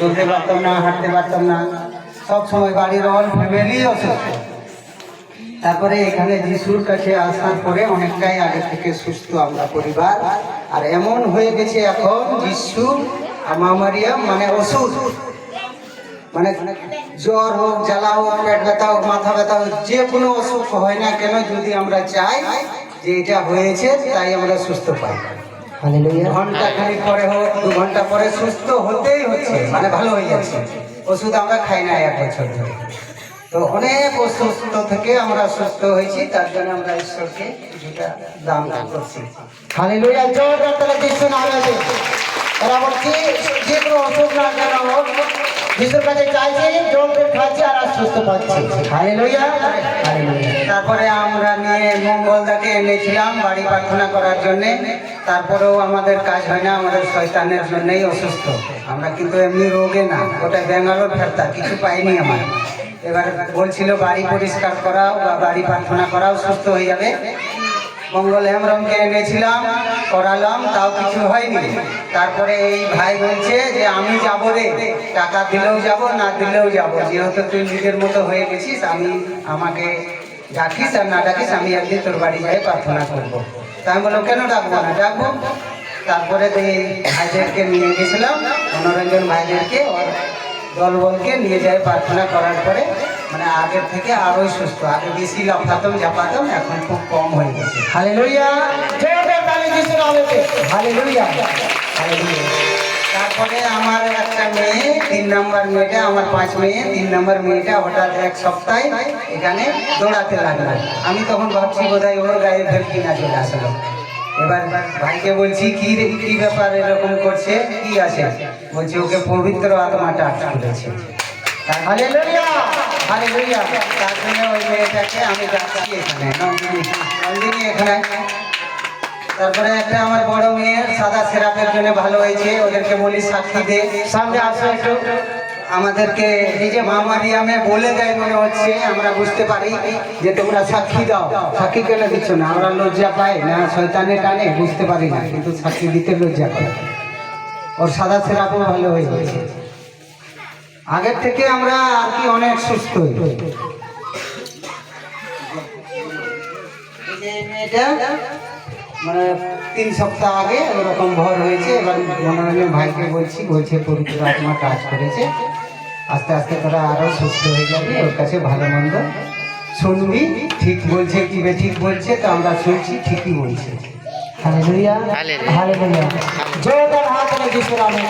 চলতে পারতাম না হাঁটতে পারতাম না। সব সময় বাড়ির অল ফ্যামিলি অসুস্থ। তারপরে এখানে যিশুর কাছে আসার পরে অনেকটাই আগে থেকে সুস্থ আমরা পরিবার। আর এমন হয়ে গেছে এখন যিশু আমামারিয়া মানে ওষুধ মানে জ্বর হোক জ্বালা হোক পেট ব্যথা হোক মাথা ব্যথা হোক যে কোনো অসুখ হয় না কেন যদি আমরা চাই যে এটা হয়েছে তাই আমরা সুস্থ পাই। ঘণ্টা পরে হোক দু ঘণ্টা পরে সুস্থ হতেই হচ্ছে মানে ভালো হয়ে যাচ্ছে। ওষুধ আমরা খাই না এক বছর ধরে। তো অনেক অসুস্থ থেকে আমরা সুস্থ হয়েছি, তার জন্য আমরা করছি। জোর তারা বলছি যে কোনো না কেন কাছে আর সুস্থ পাচ্ছি হালেলুয়া। তারপরে আমরা নিয়ে মঙ্গলদাকে এনেছিলাম বাড়ি প্রার্থনা করার জন্যে। তারপরেও আমাদের কাজ হয় না, আমাদের শয়তানের জন্যই অসুস্থ। আমরা কিন্তু এমনি রোগে না ওটা ব্যাঙ্গালোর ফেরতা কিছু পাইনি আমার। এবার বলছিল, বাড়ি পরিষ্কার করাও বা বাড়ি প্রার্থনা করাও সুস্থ হয়ে যাবে। মঙ্গল হেমরমকে এনেছিলাম, করালাম, তাও কিছু হয়নি। তারপরে এই ভাই বলছে যে, আমি যাব রে, টাকা দিলেও যাব, না দিলেও যাব। যেহেতু তুই নিজের মতো হয়ে গেছিস, আমি আমাকে ডাকিস আর না ডাকিস, আমি একদিন তোর বাড়ি যাই প্রার্থনা করব। তা আমি বললাম কেন ডাকবো না? ডাকবো? তারপরে ভাইদেরকে নিয়ে গেছিলাম। মনোরঞ্জন ভাইদেরকে ওর দলবলকে নিয়ে যায় প্রার্থনা করার পরে। মানে আগের থেকে আরোই সুস্থ। আগে বেশি লাফাতাম ঝাপাতাম এখন খুব কম হয়ে গেছে। হালে লইয়া হালে লইয়া তারপরে আমার একটা মেয়ে, তিন নম্বর মেয়েটা, আমার পাঁচ মেয়ে, তিন নম্বর মেয়েটা হঠাৎ এক সপ্তাহে এখানে দৌড়াতে লাগল। আমি তখন ভাবছি বোধহয় ওর গায়ে ফের কিনা চলে আসলো। এবার ভাইকে বলছি, কি কি ব্যাপার এরকম করছে? কি আছে? বলছি, ওকে পবিত্র আত্মাটা হালেলুয়া! তার জন্য ওই মেয়েটাকে আমি ডাকছি এখানে। নন্দিনী এখানে। তারপরে একটা আমার বড় মেয়ে সাদা সেরাপের জন্য ভালো হয়েছে, ওদেরকে বলি সাক্ষী দে। সামনে আসো একটু। আমাদেরকে নিজে মা মারিয়ামে বলে দেয় মনে হচ্ছে, আমরা বুঝতে পারি যে তোমরা সাক্ষী দাও। সাক্ষী কেন দিচ্ছ না? আমরা লজ্জা পাই না, শয়তানে টানে, বুঝতে পারি না, কিন্তু সাক্ষী দিতে লজ্জা পাই। ওর সাদা সেরাপও ভালো হয়ে গেছে। আগের থেকে আমরা আর কি অনেক সুস্থ। মেয়েটা মানে তিন সপ্তাহ আগে ওরকম ভর হয়েছে এবার মনোরঞ্জন ভাইকে বলছি বলছে পবিত্র আত্মা কাজ করেছে। আস্তে আস্তে তারা আরও সুস্থ হয়ে যাবে ওর কাছে ভালো মন্দ শুনবি ঠিক বলছে কি বে ঠিক বলছে তো আমরা শুনছি ঠিকই বলছে। জোরদার হাত যিশুর আমি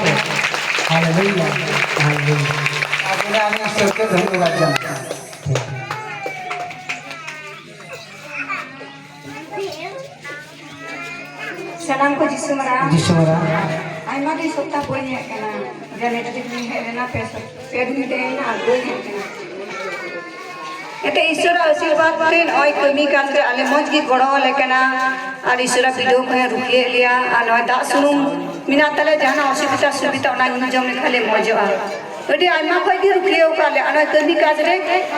ঈশ্বরকে ধন্যবাদ জানাই ᱥᱟᱱᱟᱢ ᱠᱚ ᱡᱤᱥᱩ ᱢᱟᱨᱟ যিশু মারা ᱟᱭᱢᱟ ᱜᱮ ᱥᱚᱯᱛᱟ ᱵᱟᱹᱧ ᱦᱮᱡ ᱠᱟᱱᱟ ᱡᱟᱱᱮᱴ ᱛᱮᱜᱮᱧ ᱦᱮᱡ ᱞᱮᱱᱟ ᱯᱮ ᱥᱚ- ᱯᱮ ᱫᱤᱱ ᱛᱮᱦᱮᱧ ᱟᱨ ᱵᱟᱹᱧ ᱦᱮᱡ ᱠᱟᱱᱟ ᱮᱛᱮ ᱤᱥᱚᱨᱟ ᱟᱥᱤᱨᱵᱟᱫ ᱛᱮ ᱱᱚᱜᱼᱚᱭ ᱠᱟᱹᱢᱤ ᱠᱟᱡᱽ ᱨᱮ ᱟᱞᱮ ᱢᱚᱡᱽ ᱜᱮ ᱜᱚᱲᱚ ᱟᱞᱮ ᱠᱟᱱᱟ ᱟᱨ ᱤᱥᱚᱨᱟ ᱵᱤᱰᱟᱹᱣ ᱠᱚᱦᱚᱸ ᱨᱩᱠᱷᱤᱭᱮᱫ ᱞᱮᱭᱟ ᱟᱨ ᱱᱚᱜᱼᱚᱭ ᱫᱟᱜ ᱥᱩᱱᱩᱢ ᱢᱮᱱᱟᱜ ᱛᱟᱞᱮ ᱡᱟᱦᱟᱱᱟᱜ ᱚᱥᱩᱵᱤᱫᱟ ᱥᱩᱵᱤᱫᱟ ᱚᱱᱟ ᱧᱩ ᱟᱹᱰᱤ ᱟᱭᱢᱟ ᱠᱷᱚᱡ ᱜᱮ ᱨᱩᱠᱷᱤᱭᱟᱹᱣ ᱠᱟᱜ ᱞᱮ ᱚᱱᱟ ᱠᱟᱹᱢᱤ ᱠᱟᱡᱽ ᱨᱮ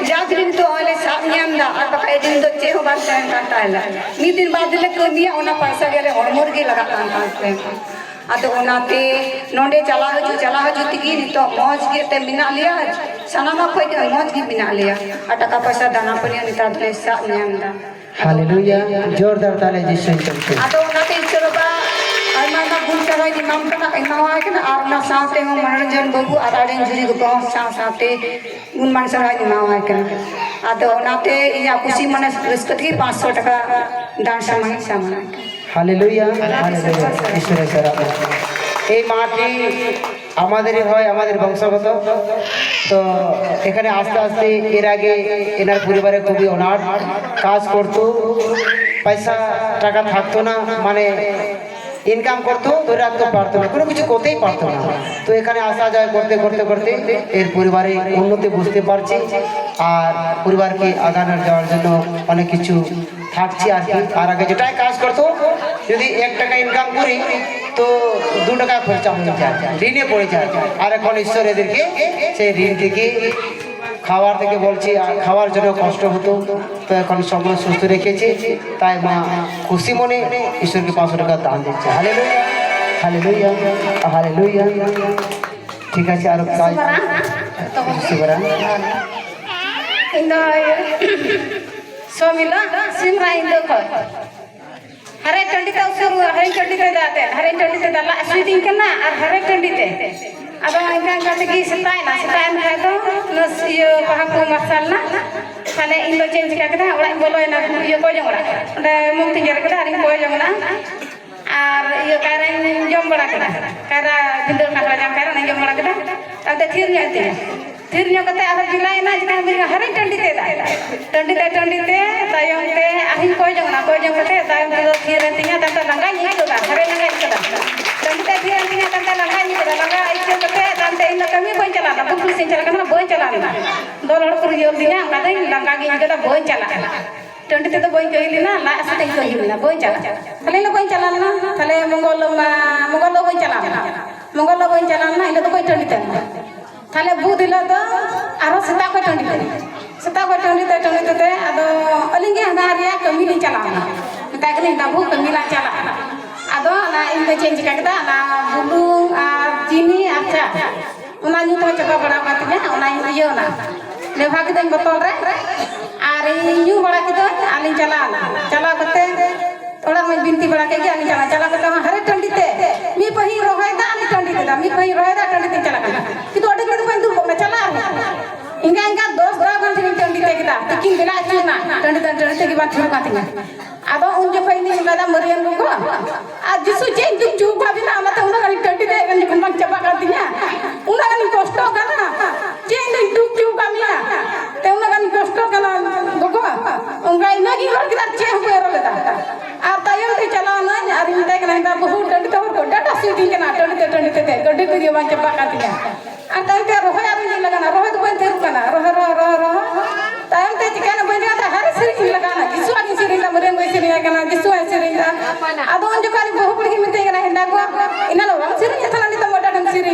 ᱡᱟ ᱫᱤᱱ ᱛᱚ ᱚᱞᱮ ᱥᱟᱵ ᱧᱟᱢ ᱫᱟ ᱟᱨ ᱵᱟᱠᱷᱟᱡ ᱫᱤᱱ ᱫᱚ ᱪᱮᱫ ᱦᱚᱸ ᱵᱟᱝ ᱛᱟᱦᱮᱱ ᱠᱟᱱ ᱛᱟᱦᱮᱱᱟ ᱢᱤᱫ ᱫᱤᱱ ᱵᱟᱫ ᱞᱮ ᱠᱟᱹᱢᱤᱭᱟ ᱚᱱᱟ ᱯᱟᱭᱥᱟ ᱜᱮ ᱟᱞᱮ ᱦᱚᱲᱢᱚ ᱨᱮᱜᱮ ᱞᱟᱜᱟᱜ ᱠᱟᱱ ᱛᱟᱦᱮᱸ ᱟᱫᱚ ᱚᱱᱟᱛᱮ ᱱᱚᱰᱮ ᱪᱟᱞᱟᱣ ᱦᱤᱡᱩᱜ ᱪᱟᱞᱟᱣ ᱦᱤᱡᱩᱜ ᱛᱮᱜᱮ ᱱᱤᱛᱚᱜ ᱢᱚᱡᱽ ᱜᱮ ᱛᱮ ᱢᱮᱱᱟᱜ ᱞᱮᱭᱟ ᱥᱟᱱᱟᱢ ᱠᱷᱚᱡ ᱜᱮ ᱢᱚᱡᱽ ᱜᱮ ᱢᱮᱱᱟᱜ ᱞᱮᱭᱟ ᱟᱨ ᱴᱟᱠᱟ ᱯᱚᱭᱥᱟ ᱫᱟᱱᱟ ᱯᱟᱹᱱᱤᱭᱟ ᱱᱮᱛᱟᱨ ᱫᱚᱞᱮ ᱥᱟᱵ ᱧᱟᱢ ᱫᱟ ᱦᱟᱞᱮᱞᱩᱭᱟ ᱡᱳᱨᱫᱟᱨ ᱛᱟᱞᱮ ᱡᱤᱥᱩ ᱟᱫᱚ ᱚᱱᱟᱛᱮ ᱤᱥᱥᱚᱨ ᱵᱟᱵᱟ ᱚᱱᱟ ᱵᱷᱩᱞ ᱪᱟᱵᱟᱭ ᱫᱤ ᱱᱟᱢ ᱴᱟᱠᱟ ᱮᱢᱟᱣᱟᱭ ᱠᱟᱱᱟ ᱟᱨ ᱚᱱᱟ ᱥᱟᱶᱛᱮ ᱦᱚᱸ ᱢᱚᱱᱚᱨᱚᱧᱡᱚᱱ ᱵᱟᱹᱵᱩ ᱟᱨ ᱟᱹᱰᱤ ᱡᱩᱨᱤ ᱠᱚ ᱦᱚᱸ ᱥᱟᱶ ᱥᱟᱶᱛᱮ ᱜᱩᱱᱢᱟᱱ ᱥᱟᱨᱦᱟᱣ ᱮᱢᱟᱣᱟᱭ ᱠᱟᱱᱟ ᱟᱫᱚ ᱚᱱᱟᱛᱮ ᱤᱧᱟᱹᱜ ᱠᱩᱥᱤ ᱢᱚᱱᱮ ᱨᱟᱹᱥᱠᱟᱹ ᱛᱮᱜᱮ 500 ᱴᱟᱠᱟ দান সামাজিক সামানা হালেলুয়া হালেলুয়া ঈশ্বরের সারা এই মাটি আমাদেরই হয় আমাদের বংশগত তো এখানে আস্তে আস্তে এর আগে এনার পরিবারে খুবই অনাথ কাজ করতো পয়সা টাকা থাকতো না মানে ইনকাম করতো ধরে রাখতে পারতো না, কোনো কিছু করতেই পারতো না। তো এখানে আসা যায় করতে করতে করতে, এর পরিবারে উন্নতি বুঝতে পারছি, আর পরিবারকে আগানোর যাওয়ার জন্য অনেক কিছু থাকছে আর কি। আর আগে যেটাই কাজ করতো, যদি এক টাকা ইনকাম করি, তো দু টাকা খরচা হয়ে যায়, ঋণে পড়ে যায়। আর এখন ঈশ্বর এদেরকে সেই ঋণ থেকে, খাওয়ার থেকে বলছি খাওয়ার জন্য কষ্ট হতো। তো এখন সম্পূর্ণ সুস্থ রেখেছে। তাই মা খুশি মনে ঈশ্বরকে পাঁচশো টাকা দান দিচ্ছে। হালে লইয়া হালে লইয়া হালে লইয়া ঠিক আছে আরও কাজ। শিবরাম ಸೋಮಿಲ್ಲ ಸಿಂಹ ಹಿಂದಕ್ಕೆ ಹರೇ ಖಂಡಿತ টান্ডিতে ಹರೇ ಖಂಡಿತ ಹರೇ ಖಂಡಿತದಲ್ಲ atau ingkang kami gi setai na itu nus yo paham kau masal na kane indo cem jika kita oleh boloi na yo kau jong ora de mung tinggal kita hari kau jong na ar yo kareng jong bola kita. Kara gendur kara jang kara neng jong bola kita. Tante tirnya itu tirnya kita ada bilai na jika kami hari tandi teh tandi teh tandi kita tayong teh ahi kau jong na kau jong kete tayong itu tirnya tinggal tante nangga ini itu kan hari nangga tante tirnya tante nangga itu ᱠᱟᱛᱮ ᱛᱟᱭᱚᱢ ᱛᱮ ᱤᱧ ᱫᱚ ᱠᱟᱹᱢᱤ ᱵᱟᱹᱧ ᱪᱟᱞᱟᱣᱱᱟ ᱵᱩᱠᱩᱞ ᱥᱮᱧ ᱪᱟᱞᱟᱜ ᱠᱟᱱᱟ ᱵᱟᱹᱧ ᱪᱟᱞᱟᱣ ᱞᱮᱱᱟ ᱫᱚᱞ ᱦᱚᱲ ᱠᱚ ᱨᱤᱭᱟᱹᱣ ᱞᱤᱧᱟ ᱚᱱᱠᱟ ᱫᱚᱧ ᱞᱟᱸᱜᱟ ᱜᱤᱧ ᱟᱹᱭᱠᱟᱹᱣᱫᱟ ᱵᱟᱹᱧ ᱪᱟᱞᱟᱜᱼᱟ ᱴᱟᱺᱰᱤ ᱛᱮᱫᱚ ᱵᱟᱹᱧ ᱠᱟᱹᱦᱤ ᱞᱮᱱᱟ ᱞᱟᱡ ᱦᱟᱥᱩ ᱛᱮᱧ ᱠᱟᱹᱦᱤ ᱞᱮᱱᱟ ᱵᱟᱹᱧ ᱪᱟᱞᱟᱜᱼᱟ ᱛᱟᱦᱞᱮ ᱤᱧ ᱫᱚ ᱵᱟᱹᱧ ᱪᱟᱞᱟᱣ ᱞᱮᱱᱟ ᱛᱟᱦᱞᱮ ᱢᱚᱝᱜᱚᱞ ᱢᱟ ᱢᱚᱝᱜᱚᱞ ᱫᱚ ᱵᱟᱹᱧ ᱪᱟᱞᱟᱣ ᱞᱮᱱᱟ ᱢᱚᱝᱜᱚᱞ ᱫᱚ ᱵᱟᱹᱧ ᱪᱟᱞᱟᱣ ᱞᱮᱱᱟ ᱤᱧ ᱫᱚ ᱵᱟᱹᱧ ᱴᱟᱺᱰᱤ ᱛᱮ ᱛᱟᱦᱞᱮ ᱵᱩᱫ ᱦᱤᱞᱳᱜ ᱫᱚ ᱟᱨᱦᱚᱸ ᱥᱮᱛᱟᱜ ᱠᱷᱚᱡ ᱴᱟᱺᱰᱤ ᱛᱮ ᱥᱮᱛᱟᱜ ᱠᱷᱚᱡ ᱴᱟᱺᱰᱤ ᱛᱮ ᱴᱟᱺᱰᱤ ᱛᱮ ᱟᱫᱚ ᱟᱹᱞᱤᱧ ᱜᱮ ᱦᱟᱱᱟ ᱨᱮᱭᱟᱜ ᱠᱟᱹᱢᱤ ᱞᱤᱧ ᱪᱟᱞᱟᱣᱱᱟ ᱢᱮᱛᱟᱭ ᱠᱟᱹᱱᱟᱹᱧ ᱵᱟᱹᱵᱩ ᱠᱟᱹᱢᱤ ᱞᱟᱝ ᱪᱟᱞᱟᱜᱼᱟ ᱟᱫᱚ ᱚᱱᱟ ᱤᱧ ᱫᱚ ᱪᱮᱫ ᱤᱧ ᱪᱤᱠᱟ ᱠᱮᱫᱟ ᱚᱱᱟ ᱵᱩᱞᱩᱝ ᱟᱨ ᱪᱤᱱᱤ ᱟᱨ ᱪᱟ ᱚᱱᱟ ᱧᱩ ᱛᱮᱦᱚᱸ ᱪᱟᱵᱟ ᱵᱟᱲᱟ ᱟᱠᱟᱱ ᱛᱤᱧᱟ ᱚᱱᱟᱧ ᱤᱭᱟᱹᱣᱱᱟ ᱞᱮᱵᱷᱟ ᱠᱤᱫᱟᱹᱧ ᱵᱳᱛᱚᱞ ᱨᱮ ᱟᱨ ᱤᱧ ᱧᱩ ᱵᱟᱲᱟ ᱠᱮᱫᱟᱹᱧ ᱟᱨᱤᱧ ᱪᱟᱞᱟᱣᱱᱟ ᱪᱟᱞᱟᱣ ᱠᱟᱛᱮ ᱚᱲᱟᱜ ᱢᱟᱧ ᱵᱤᱱᱛᱤ ᱵᱟᱲᱟ ᱠᱮᱫ ᱜᱮ ᱟᱨᱤᱧ ᱪᱟᱞᱟᱣ ᱪᱟᱞᱟᱣ ᱠᱟᱛᱮ ᱦᱚᱸ ᱦᱟᱨᱮ ᱴᱟᱺᱰᱤ ᱛᱮ ᱢᱤᱫ ᱯᱟᱹᱦᱤᱧ ᱨᱚᱦᱚᱭᱫᱟ ᱟᱨᱤᱧ ᱴᱟᱺᱰᱤ ᱛᱮᱫᱟ ᱢᱤᱫ ᱯᱟᱹᱦᱤᱧ ᱨᱚᱦᱚᱭᱫᱟ ᱴᱟᱺᱰᱤ ᱛᱮᱧ ᱪᱟᱞᱟᱜ ᱠᱟᱱᱟ ᱠᱤᱱᱛᱩ ᱟᱹᱰᱤ ᱜᱷᱟᱹᱲᱤᱡ ᱵᱟᱹᱧ ᱫᱩᱲᱩᱵ ᱠᱟᱱᱟ ᱪᱟᱞᱟᱜ ᱤᱱᱠᱟ ᱤᱱᱠᱟ ᱫᱚᱥ ᱜᱟᱣ ᱜᱟᱱ ᱛᱮᱜᱮᱧ ᱴᱟᱺᱰᱤ ᱛᱮ ᱠᱮᱫᱟ ᱛᱤᱠᱤᱱ ᱵᱮᱞᱟ ᱟᱹᱪᱩᱨᱱᱟ ᱴᱟᱺᱰᱤ ᱛᱮ ᱴᱟᱺᱰᱤ ᱛᱮᱜᱮ ᱵᱟᱝ ᱛᱷᱤᱨᱚᱜ ᱠᱟᱱ ᱛᱤᱧᱟ Abang unjuk pahit ini pada meriam juga. Aji suci itu juga bisa amat tahu dengan ikat dengan kembang coba katinya. orang kan kos to itu juga mila. Tahu dengan kos to kan? Juga. Unggah ini lagi orang kita cek hukum orang kita. Apa yang di jalan ini hari ini dengan kita buku dan kita buku data suci kan? Dan kita dan kita dan kita dia mencepat katinya. Atau kita rohnya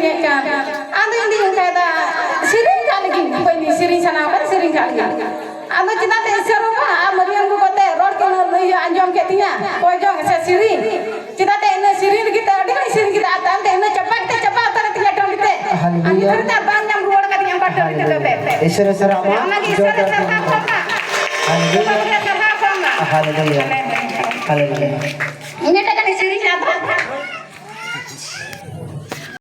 didengekkan anu ini yang kata sering kali gitu ini? Sering sana apa? Sering kali anu cina teh serba amar anu yang gue kata rod kan ya anjong ketinya pojong saya sering cina teh ini sering kita ada kan sering kita atan teh ini cepat teh cepat atan tiga dong kita anu kita bandang dua orang ketinya empat dong kita teh isra isra apa isra isra apa Haleluya. Haleluya.